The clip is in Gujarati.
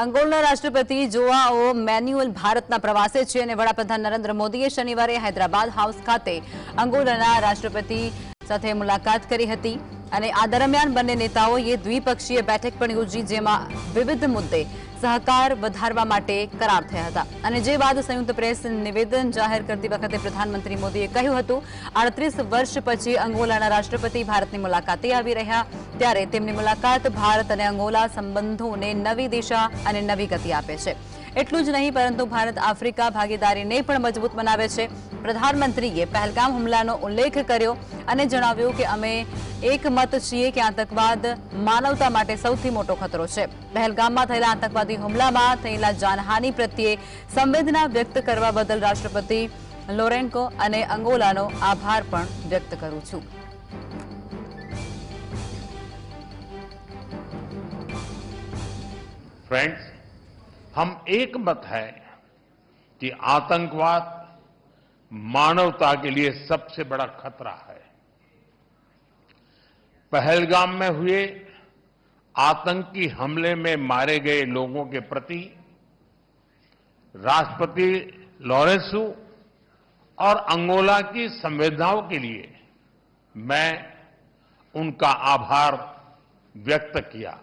અંગોલાના રાષ્ટ્રપતિ જોઆઓ મેન્યુઅલ ભારતના પ્રવાસી છે અને વડાપ્રધાન નરેન્દ્ર મોદીએ શનિવારે હૈદરાબાદ હાઉસ ખાતે અંગોલાના રાષ્ટ્રપતિ સાથે મુલાકાત કરી હતી અને આ દરમિયાન બંને નેતાઓ એ દ્વિપક્ષીય બેઠક પણ યોજી જેમાં વિવિધ મુદ્દે સહકાર વધારવા માટે કરાર થયો હતો અને જે બાદ સંયુક્ત પ્રેસ નિવેદન જાહેર કરતી વખતે પ્રધાનમંત્રી મોદીએ કહ્યું હતું 38 વર્ષ પછી અંગોલાના રાષ્ટ્રપતિ ભારતની મુલાકાતે આવી રહ્યા ત્યારે તેમની મુલાકાત ભારત અને અંગોલા સંબંધોને નવી દિશા અને નવી ગતિ આપે છે એટલું જ નહીં પરંતુ ભારત આફ્રિકા ભાગીદારીને પણ મજબૂત બનાવે છે પ્રધાનમંત્રીએ પહેલગામ હુમલાનો ઉલ્લેખ કર્યો અને જણાવ્યું કે અમે એકમત છીએ કે આતંકવાદ માનવતા માટે સૌથી મોટો ખતરો છે પહેલગામમાં થયેલા આતંકવાદી હુમલામાં થયેલા જાનહાનિ પ્રત્યે સંવેદના વ્યક્ત કરવા બદલ રાષ્ટ્રપતિ લોરેન્કો અને અંગોલાનો આભાર પણ વ્યક્ત કરું છું फ्रेंड्स हम एक मत है कि आतंकवाद मानवता के लिए सबसे बड़ा खतरा है पहलगाम में हुए आतंकी हमले में मारे गए लोगों के प्रति राष्ट्रपति लॉरेंसू और अंगोला की संवेदनाओं के लिए मैं उनका आभार व्यक्त किया